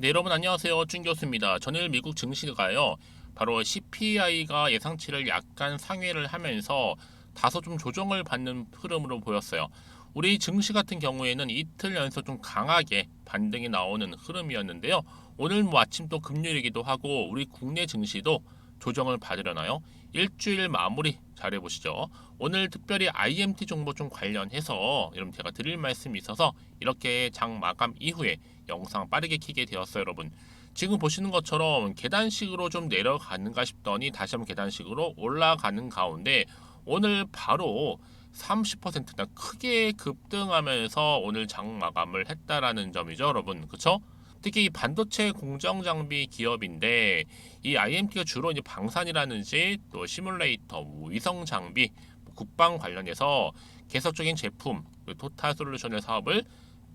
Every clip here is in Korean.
네, 여러분 안녕하세요. 준 교수입니다. 전일 미국 증시가요. 바로 CPI가 예상치를 약간 상회를 하면서 다소 좀 조정을 받는 흐름으로 보였어요. 우리 증시 같은 경우에는 이틀 연속 좀 강하게 반등이 나오는 흐름이었는데요. 오늘 뭐 아침 또 금요일이기도 하고 우리 국내 증시도 조정을 받으려나요? 일주일 마무리 잘 해보시죠. 오늘 특별히 IMT 정보 좀 관련해서 여러분 제가 드릴 말씀이 있어서 이렇게 장 마감 이후에 영상 빠르게 키게 되었어요, 여러분. 지금 보시는 것처럼 계단식으로 좀 내려가는가 싶더니 다시 한번 계단식으로 올라가는 가운데 오늘 바로 30%나 크게 급등하면서 오늘 장 마감을 했다라는 점이죠, 여러분. 그쵸? 특히 이 반도체 공정 장비 기업인데 이 IMT가 주로 이제 방산이라든지 또 시뮬레이터, 뭐 위성 장비, 뭐 국방 관련해서 계속적인 제품, 그 토탈 솔루션의 사업을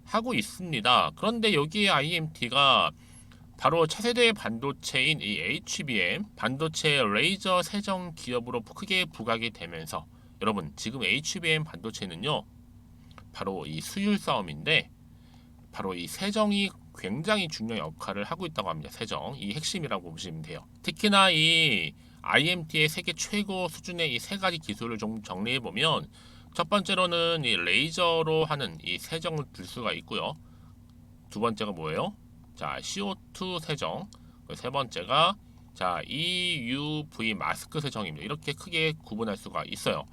하고 있습니다. 그런데 여기에 IMT가 바로 차세대 반도체인 이 HBM 반도체 레이저 세정 기업으로 크게 부각이 되면서 여러분 지금 HBM 반도체는요 바로 이 수율 싸움인데 바로 이 세정이 굉장히 중요한 역할을 하고 있다고 합니다. 세정 이 핵심이라고 보시면 돼요. 특히나 이 IMT의 세계 최고 수준의 이 세 가지 기술을 좀 정리해 보면 첫 번째로는 이 레이저로 하는 이 세정을 들 수가 있고요. 두 번째가 뭐예요? 자, CO2 세정. 그세 번째가 자, EUV 마스크 세정입니다. 이렇게 크게 구분할 수가 있어요.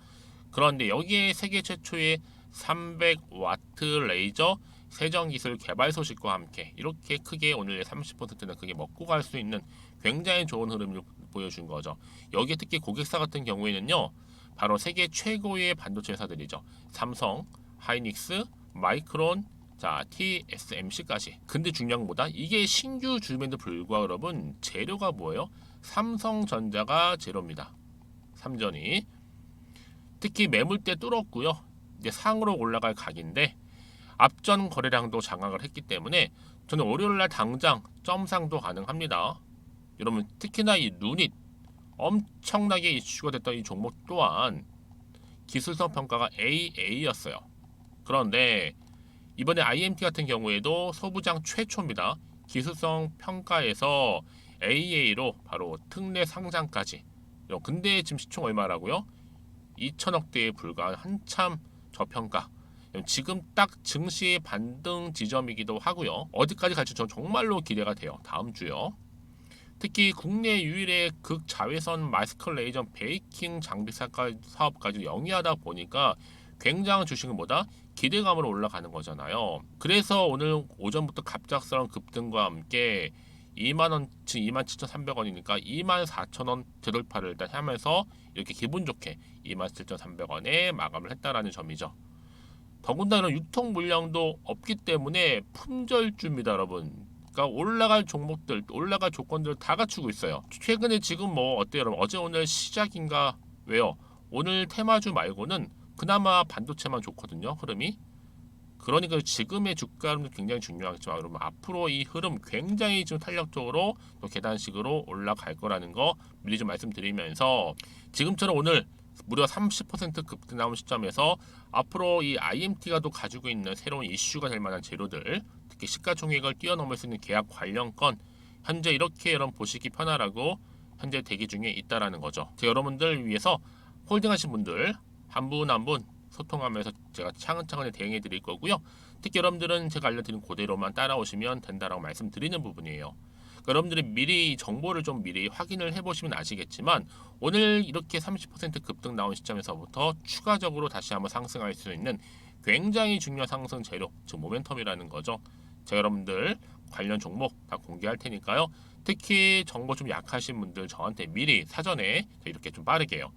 그런데 여기에 세계 최초의 300와트 레이저 세정 기술 개발 소식과 함께 이렇게 크게 오늘 30%는 크게 먹고 갈 수 있는 굉장히 좋은 흐름을 보여준 거죠. 여기에 특히 고객사 같은 경우에는요. 바로 세계 최고의 반도체 회사들이죠. 삼성, 하이닉스, 마이크론, 자 TSMC까지. 근데 중요한 것보다 이게 신규 주임에도 불구하고 여러분 재료가 뭐예요? 삼성전자가 재료입니다. 삼전이 특히 매물대 뚫었고요. 이제 상으로 올라갈 각인데 앞전 거래량도 장악을 했기 때문에 저는 월요일 날 당장 점상도 가능합니다. 여러분 특히나 이 눈이 엄청나게 이슈가 됐던 이 종목 또한 기술성 평가가 AA였어요. 그런데 이번에 IMT 같은 경우에도 소부장 최초입니다. 기술성 평가에서 AA로 바로 특례 상장까지. 근데 지금 시총 얼마라고요? 2천억대에 불과한 한참 저평가. 지금 딱 증시 반등 지점이기도 하고요. 어디까지 갈지 저 정말로 기대가 돼요. 다음 주요. 특히 국내 유일의 극자외선 마스크 레이저 베이킹 장비 사업까지 영위하다 보니까 굉장한 주식은 뭐다? 기대감으로 올라가는 거잖아요. 그래서 오늘 오전부터 갑작스러운 급등과 함께 2만 원, 지금 2만 7,300원이니까 2만 4천 원 되돌파를 일단 하면서 이렇게 기분 좋게 2만 7,300원에 마감을 했다라는 점이죠. 더군다나 유통 물량도 없기 때문에 품절주입니다, 여러분. 그러니까 올라갈 종목들, 올라갈 조건들 다 갖추고 있어요. 최근에 지금 뭐 어때요, 여러분? 어제 오늘 시작인가 왜요? 오늘 테마주 말고는 그나마 반도체만 좋거든요, 흐름이. 그러니까 지금의 주가 흐름도 굉장히 중요하겠지만 여러분 앞으로 이 흐름 굉장히 좀 탄력적으로 또 계단식으로 올라갈 거라는 거 미리 좀 말씀드리면서 지금처럼 오늘 무려 30% 급등 나온 시점에서 앞으로 이 IMT가 또 가지고 있는 새로운 이슈가 될 만한 재료들 특히 시가총액을 뛰어넘을 수 있는 계약 관련 건 현재 이렇게 여러분 보시기 편하라고 현재 대기 중에 있다라는 거죠. 제가 여러분들 위해서 홀딩하신 분들 한 분 한 분 소통하면서 제가 차근차근히 대응해 드릴 거고요. 특히 여러분들은 제가 알려드린 그대로만 따라오시면 된다라고 말씀드리는 부분이에요. 그러니까 여러분들이 미리 정보를 좀 미리 확인을 해보시면 아시겠지만 오늘 이렇게 30% 급등 나온 시점에서부터 추가적으로 다시 한번 상승할 수 있는 굉장히 중요한 상승 재료, 즉 모멘텀이라는 거죠. 제가 여러분들 관련 종목 다 공개할 테니까요. 특히 정보 좀 약하신 분들 저한테 미리 사전에 이렇게 좀 빠르게요.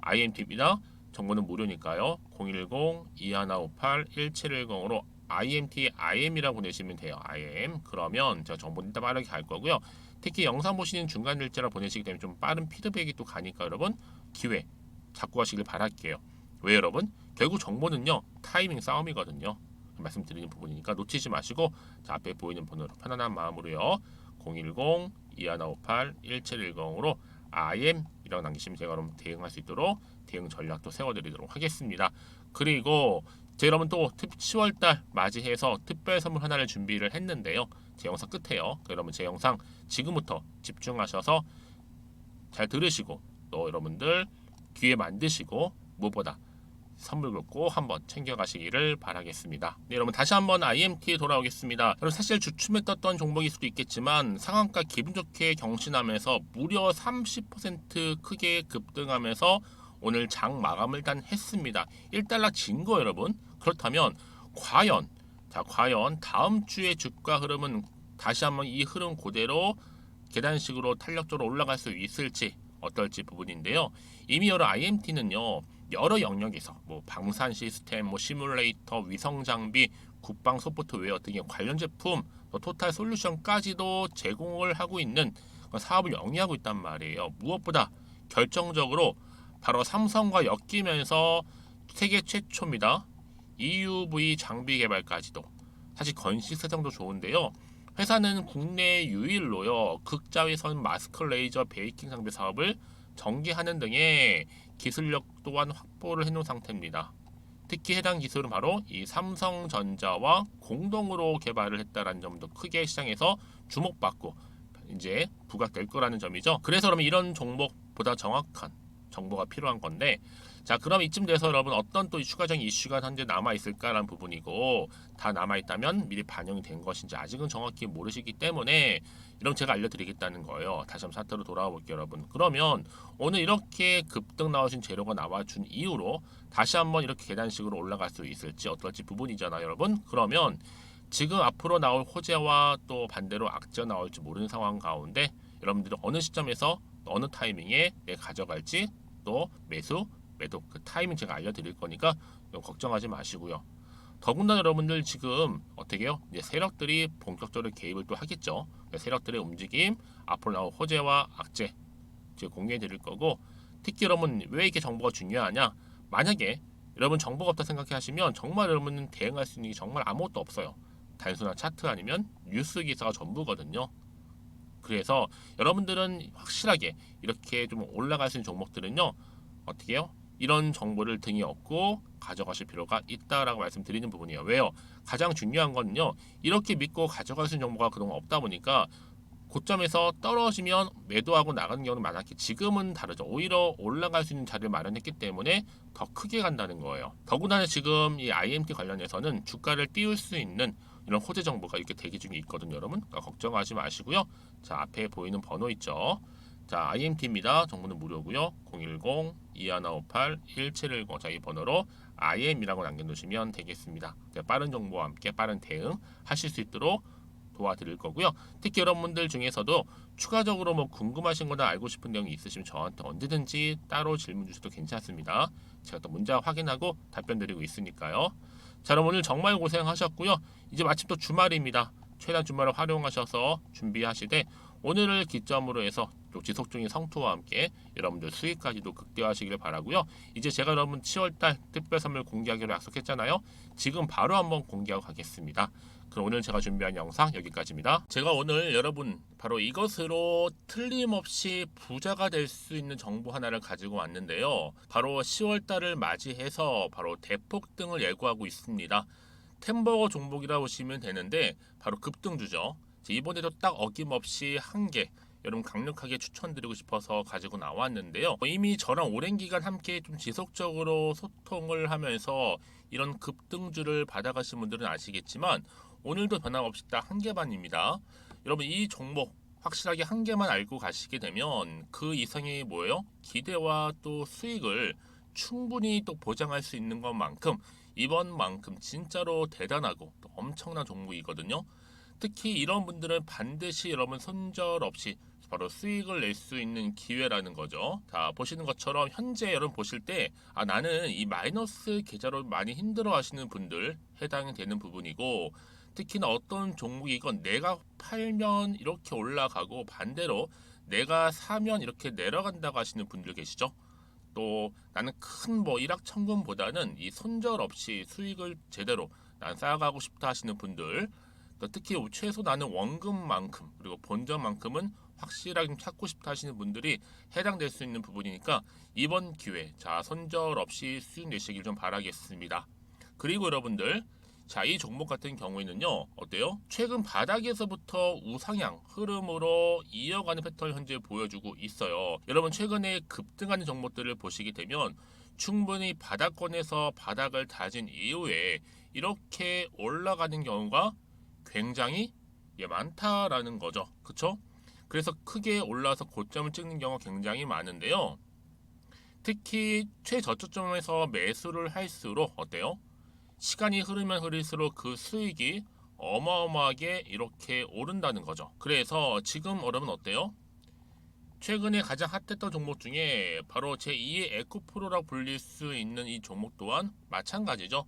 IMT입니다. 정보는 무료니까요. 010-2158-1710으로 IMT IM이라고 보내시면 돼요. IM. 그러면 제가 정보 일단 빠르게 갈 거고요. 특히 영상 보시는 중간 일자라 보내시기 때문에 좀 빠른 피드백이 또 가니까 여러분 기회 잡고 가시길 바랄게요. 왜 여러분? 결국 정보는요 타이밍 싸움이거든요. 말씀드리는 부분이니까 놓치지 마시고 자, 앞에 보이는 번호로 편안한 마음으로요. 010-2158-1710으로 IM이라고 남기시면 제가 여러분 대응할 수 있도록 대응 전략도 세워드리도록 하겠습니다. 그리고 제 여러분 또 10월달 맞이해서 특별 선물 하나를 준비를 했는데요. 제 영상 끝에요. 여러분 제 영상 지금부터 집중하셔서 잘 들으시고 또 여러분들 귀에 만드시고 무엇보다 선물도 꼭 한번 챙겨가시기를 바라겠습니다. 네, 여러분 다시 한번 IMT에 돌아오겠습니다. 여러분 사실 주춤에 떴던 종목일 수도 있겠지만 상한가 기분 좋게 경신하면서 무려 30% 크게 급등하면서 오늘 장 마감을 단 했습니다. 1달러 진 거 여러분. 그렇다면 과연 자 과연 다음 주의 주가 흐름은 다시 한번 이 흐름 그대로 계단식으로 탄력적으로 올라갈 수 있을지 어떨지 부분인데요. 이미 여러 IMT는요 여러 영역에서 뭐 방산 시스템, 뭐 시뮬레이터, 위성 장비, 국방 소프트웨어 등의 관련 제품, 또 토탈 솔루션까지도 제공을 하고 있는 사업을 영위하고 있단 말이에요. 무엇보다 결정적으로 바로 삼성과 엮이면서 세계 최초입니다. EUV 장비 개발까지도 사실 건식 세정도 좋은데요. 회사는 국내 유일로요 극자외선 마스크 레이저 베이킹 장비 사업을 전개하는 등의 기술력 또한 확보를 해놓은 상태입니다. 특히 해당 기술은 바로 이 삼성전자와 공동으로 개발을 했다라는 점도 크게 시장에서 주목받고 이제 부각될 거라는 점이죠. 그래서 그러면 이런 종목보다 정확한 정보가 필요한 건데 자 그럼 이쯤 돼서 여러분 어떤 또 추가적인 이슈가 현재 남아 있을까라는 부분이고 다 남아 있다면 미리 반영이 된 것인지 아직은 정확히 모르시기 때문에 이런 제가 알려드리겠다는 거예요. 다시 한번 사태로 돌아와 볼게요, 여러분. 그러면 오늘 이렇게 급등 나오신 재료가 나와준 이후로 다시 한번 이렇게 계단식으로 올라갈 수 있을지 어떨지 부분이잖아요, 여러분. 그러면 지금 앞으로 나올 호재와 또 반대로 악재가 나올지 모르는 상황 가운데 여러분들이 어느 시점에서 어느 타이밍에 내 가져갈지 또 매수 매도 그 타이밍 제가 알려드릴 거니까 걱정하지 마시고요. 더군다나 여러분들 지금 어떻게요? 이제 세력들이 본격적으로 개입을 또 하겠죠. 세력들의 움직임, 앞으로 나올 호재와 악재 제가 공유해 드릴 거고 특히 여러분 왜 이렇게 정보가 중요하냐? 만약에 여러분 정보가 없다 생각해 하시면 정말 여러분은 대응할 수 있는 게 정말 아무것도 없어요. 단순한 차트 아니면 뉴스 기사가 전부거든요. 그래서 여러분들은 확실하게 이렇게 좀 있는 종목들은요. 어떻게요? 이런 정보를 등에 업고 가져가실 필요가 있다라고 말씀드리는 부분이에요. 왜요? 가장 중요한 거는요. 이렇게 믿고 있는 정보가 그동안 없다 보니까 고점에서 떨어지면 매도하고 나가는 경우는 많았기 지금은 다르죠. 오히려 올라갈 수 있는 자리를 마련했기 때문에 더 크게 간다는 거예요. 더군다나 지금 이 IMT 관련해서는 주가를 띄울 수 있는 이런 호재 정보가 이렇게 대기 중에 있거든요, 여러분. 그러니까 걱정하지 마시고요. 자, 앞에 보이는 번호 있죠. 자, IMT입니다. 정보는 무료고요. 010-2158-1710. 자, 이 번호로 IM이라고 남겨놓으시면 되겠습니다. 자, 빠른 정보와 함께 빠른 대응 하실 수 있도록 도와드릴 거고요. 특히 여러분들 중에서도 추가적으로 뭐 궁금하신 거나 알고 싶은 내용이 있으시면 저한테 언제든지 따로 질문 주셔도 괜찮습니다. 제가 또 문자 확인하고 답변 드리고 있으니까요. 자, 그럼 오늘 정말 고생하셨고요. 이제 마침 또 주말입니다. 최대한 주말을 활용하셔서 준비하시되 오늘을 기점으로 해서 또 지속적인 성투와 함께 여러분들 수익까지도 극대화하시길 바라고요. 이제 제가 여러분 10월달 특별 선물 공개하기로 약속했잖아요. 지금 바로 한번 공개하고 가겠습니다. 그럼 오늘 제가 준비한 영상 여기까지입니다. 제가 오늘 여러분 바로 이것으로 틀림없이 부자가 될 수 있는 정보 하나를 가지고 왔는데요. 바로 10월달을 맞이해서 바로 대폭등을 예고하고 있습니다. 템버거 종목이라 보시면 되는데 바로 급등주죠. 이번에도 딱 어김없이 한 개 여러분 강력하게 추천드리고 싶어서 가지고 나왔는데요. 이미 저랑 오랜 기간 함께 좀 지속적으로 소통을 하면서 이런 급등주를 받아가신 분들은 아시겠지만 오늘도 변함없이 딱 한 개만입니다. 여러분 이 종목 확실하게 한 개만 알고 가시게 되면 그 이상이 뭐예요? 기대와 또 수익을 충분히 또 보장할 수 있는 것만큼 이번만큼 진짜로 대단하고 또 엄청난 종목이거든요. 특히 이런 분들은 반드시 여러분 손절 없이 바로 수익을 낼 수 있는 기회라는 거죠. 자, 보시는 것처럼 현재 여러분 보실 때, 아, 나는 이 마이너스 계좌로 많이 힘들어 하시는 분들 해당이 되는 부분이고, 특히나 어떤 종목이건 내가 팔면 이렇게 올라가고 반대로 내가 사면 이렇게 내려간다고 하시는 분들 계시죠? 또 나는 큰 뭐 일확천금보다는 이 손절 없이 수익을 제대로 난 쌓아가고 싶다 하시는 분들 또 특히 최소 나는 원금만큼 그리고 본전만큼은 확실하게 좀 찾고 싶다 하시는 분들이 해당될 수 있는 부분이니까 이번 기회 자 손절 없이 수익 내시길 좀 바라겠습니다. 그리고 여러분들 자, 이 종목 같은 경우에는요, 어때요? 최근 바닥에서부터 우상향 흐름으로 이어가는 패턴을 현재 보여주고 있어요. 여러분, 최근에 급등하는 종목들을 보시게 되면 충분히 바닥권에서 바닥을 다진 이후에 이렇게 올라가는 경우가 굉장히 예, 많다라는 거죠. 그쵸? 그래서 크게 올라서 고점을 찍는 경우가 굉장히 많은데요. 특히 최저점에서 매수를 할수록 어때요? 시간이 흐르면 흐를수록 그 수익이 어마어마하게 이렇게 오른다는 거죠. 그래서 지금 여러분 어때요? 최근에 가장 핫했던 종목 중에 바로 제2의 에코프로라고 불릴 수 있는 이 종목 또한 마찬가지죠.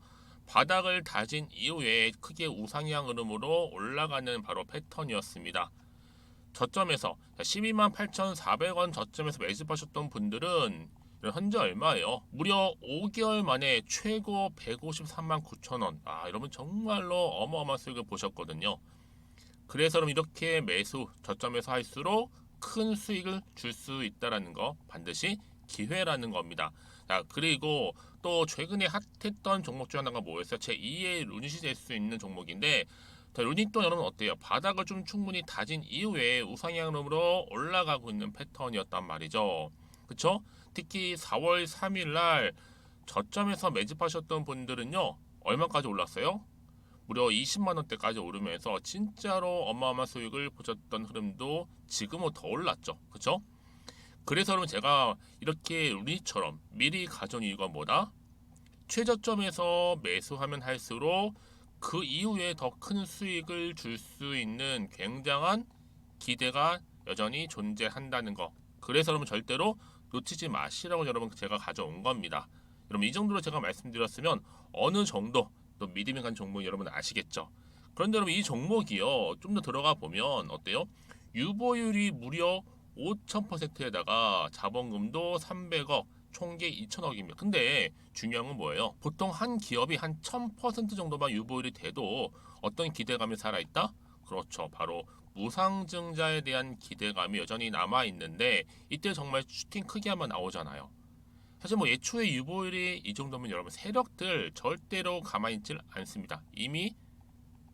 바닥을 다진 이후에 크게 우상향 흐름으로 올라가는 바로 패턴이었습니다. 저점에서 12만 8,400원 저점에서 매집하셨던 분들은 현재 얼마예요? 무려 5개월 만에 최고 153만 9천 원. 아, 여러분 정말로 어마어마한 수익을 보셨거든요. 그래서 그럼 이렇게 매수 저점에서 할수록 큰 수익을 줄 수 있다라는 거 반드시 기회라는 겁니다. 자, 그리고 또 최근에 핫했던 종목 중 하나가 뭐였어요? 제 2의 루닛이 될 수 있는 종목인데 자, 루닛도 여러분 어때요? 바닥을 좀 충분히 다진 이후에 우상향으로 올라가고 있는 패턴이었단 말이죠. 그쵸? 특히 4월 3일 날 저점에서 매집하셨던 분들은요. 얼마까지 올랐어요? 무려 20만 원대까지 오르면서 진짜로 어마어마한 수익을 보셨던 흐름도 지금은 더 올랐죠. 그쵸? 그래서 여러분 제가 이렇게 루닛처럼 미리 가져온 이유가 뭐다? 최저점에서 매수하면 할수록 그 이후에 더 큰 수익을 줄 수 있는 굉장한 기대가 여전히 존재한다는 거. 그래서 여러분 절대로 놓치지 마시라고 여러분 제가 가져온 겁니다. 여러분 이 정도로 제가 말씀드렸으면 어느 정도 또 믿음이 간 종목 여러분 아시겠죠? 그런데 여러분 이 종목이요 좀 더 들어가 보면 어때요? 유보율이 무려 5,000%에다가 자본금도 300억, 총계 2천억입니다. 근데 중요한 건 뭐예요? 보통 한 기업이 한 1000% 정도만 유보율이 돼도 어떤 기대감이 살아있다? 그렇죠. 바로 무상증자에 대한 기대감이 여전히 남아 있는데 이때 정말 슈팅 크게 한번 나오잖아요. 사실 뭐 예초에 유보율이 이 정도면 여러분 세력들 절대로 가만히 있질 않습니다. 이미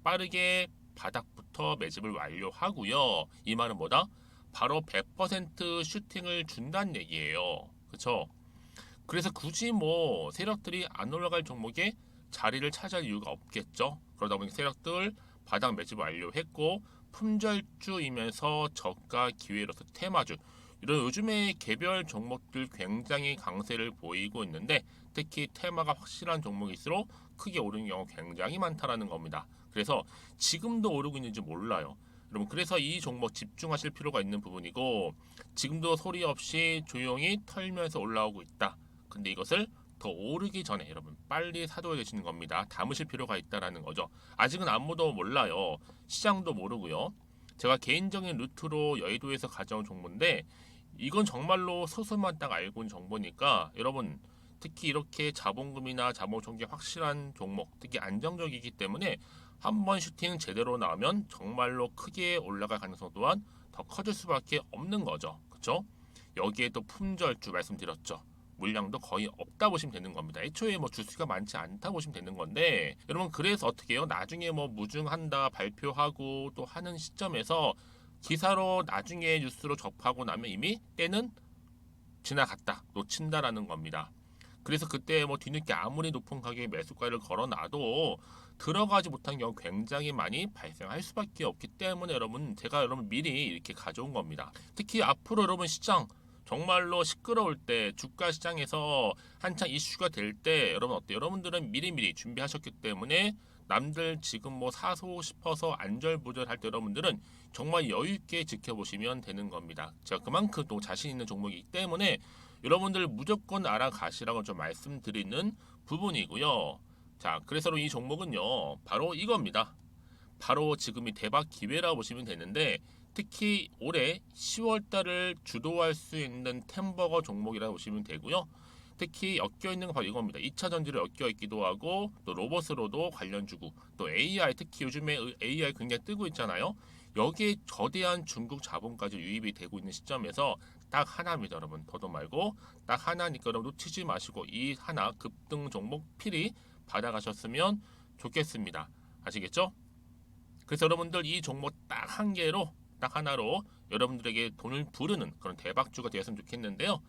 빠르게 바닥부터 매집을 완료하고요. 이 말은 뭐다? 바로 100% 슈팅을 준다는 얘기예요. 그렇죠? 그래서 굳이 뭐 세력들이 안 올라갈 종목에 자리를 차지할 이유가 없겠죠. 그러다 보니 세력들 바닥 매집 완료했고 품절주이면서 저가 기회로서 테마주 이런 요즘에 개별 종목들 굉장히 강세를 보이고 있는데 특히 테마가 확실한 종목일수록 크게 오르는 경우 굉장히 많다라는 겁니다. 그래서 지금도 오르고 있는지 몰라요. 여러분 그래서 이 종목 집중하실 필요가 있는 부분이고 지금도 소리 없이 조용히 털면서 올라오고 있다. 근데 이것을 더 오르기 전에 여러분 빨리 사둬야 되시는 겁니다. 담으실 필요가 있다라는 거죠. 아직은 아무도 몰라요. 시장도 모르고요. 제가 개인적인 루트로 여의도에서 가져온 정보인데 이건 정말로 소수만 딱 알고 있는 정보니까 여러분 특히 이렇게 자본금이나 자본 총계 확실한 종목 특히 안정적이기 때문에 한 번 슈팅 제대로 나오면 정말로 크게 올라갈 가능성 또한 더 커질 수밖에 없는 거죠. 그렇죠? 여기에 또 품절주 말씀드렸죠. 물량도 거의 없다 보시면 되는 겁니다. 애초에 뭐 주수가 많지 않다 보시면 되는 건데 여러분 그래서 어떻게 해요? 나중에 뭐 무증한다 발표하고 또 하는 시점에서 기사로 나중에 뉴스로 접하고 나면 이미 때는 지나갔다 놓친다라는 겁니다. 그래서 그때 뭐 뒤늦게 아무리 높은 가격에 매수가를 걸어놔도 들어가지 못한 경우 굉장히 많이 발생할 수밖에 없기 때문에 여러분 제가 여러분 미리 이렇게 가져온 겁니다. 특히 앞으로 여러분 시장 정말로 시끄러울 때 주가 시장에서 한창 이슈가 될 때 여러분 어때요? 여러분들은 미리미리 준비하셨기 때문에 남들 지금 뭐 사고 싶어서 안절부절 할 때 여러분들은 정말 여유 있게 지켜보시면 되는 겁니다. 제가 그만큼 또 자신 있는 종목이기 때문에 여러분들 무조건 알아가시라고 좀 말씀드리는 부분이고요. 자, 그래서 이 종목은요, 바로 이겁니다. 바로 지금이 대박 기회라 보시면 되는데 특히 올해 10월 달을 주도할 수 있는 템버거 종목이라고 보시면 되고요. 특히 엮여 있는 건 바로 이겁니다. 2차 전지로 엮여 있기도 하고 또 로봇으로도 관련 주고 또 AI 특히 요즘에 AI 굉장히 뜨고 있잖아요. 여기에 저대한 중국 자본까지 유입이 되고 있는 시점에서 딱 하나입니다, 여러분. 더도 말고 딱 하나니까 여러분 놓치지 마시고 이 하나 급등 종목 필히 받아가셨으면 좋겠습니다. 아시겠죠? 그래서 여러분들 이 종목 딱 한 개로 딱 하나로 여러분들에게 돈을 부르는 그런 대박주가 되었으면 좋겠는데요.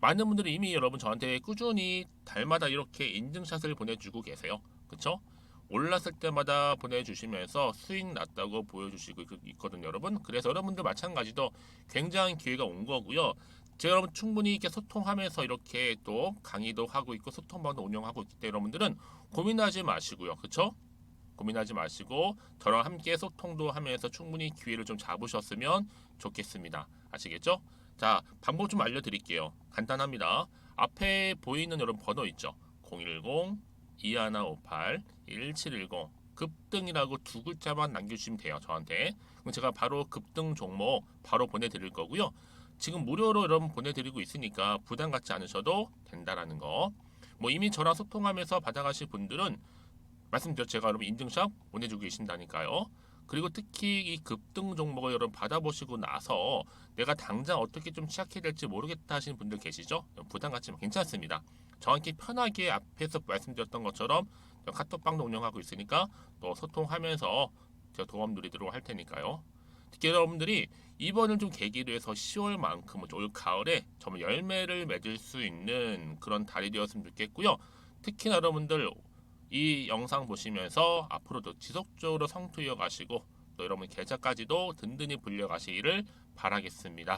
많은 분들이 이미 여러분 저한테 꾸준히 달마다 이렇게 인증샷을 보내주고 계세요. 그쵸? 올랐을 때마다 보내주시면서 수익 났다고 보여주시고 있- 있거든요, 여러분. 그래서 여러분들 마찬가지도 굉장한 기회가 온 거고요. 제가 여러분 충분히 이렇게 소통하면서 이렇게 또 강의도 하고 있고 소통방도 운영하고 있기 때문에 여러분들은 고민하지 마시고요. 그쵸? 고민하지 마시고 저랑 함께 소통도 하면서 충분히 기회를 좀 잡으셨으면 좋겠습니다. 아시겠죠? 자, 방법 좀 알려드릴게요. 간단합니다. 앞에 보이는 여러분 번호 있죠? 010 2158 1710 급등이라고 두 글자만 남겨주시면 돼요. 저한테. 그럼 제가 바로 급등 종목 바로 보내드릴 거고요. 지금 무료로 여러분 보내드리고 있으니까 부담 갖지 않으셔도 된다라는 거. 뭐 이미 저랑 소통하면서 받아가실 분들은 말씀드렸죠. 제가 여러분 인증샷 보내주고 계신다니까요. 그리고 특히 이 급등 종목을 여러분 받아보시고 나서 내가 당장 어떻게 좀 시작해야 될지 모르겠다 하시는 분들 계시죠? 부담 갖지 마 괜찮습니다. 저한테 편하게 앞에서 말씀드렸던 것처럼 카톡방도 운영하고 있으니까 또 소통하면서 제가 도움 드리도록 할 테니까요. 특히 여러분들이 이번을 좀 계기로 해서 10월만큼은 올 가을에 정말 열매를 맺을 수 있는 그런 달이 되었으면 좋겠고요. 특히나 여러분들 이 영상 보시면서 앞으로도 지속적으로 성투 이어가시고 또 여러분 계좌까지도 든든히 불려 가시기를 바라겠습니다.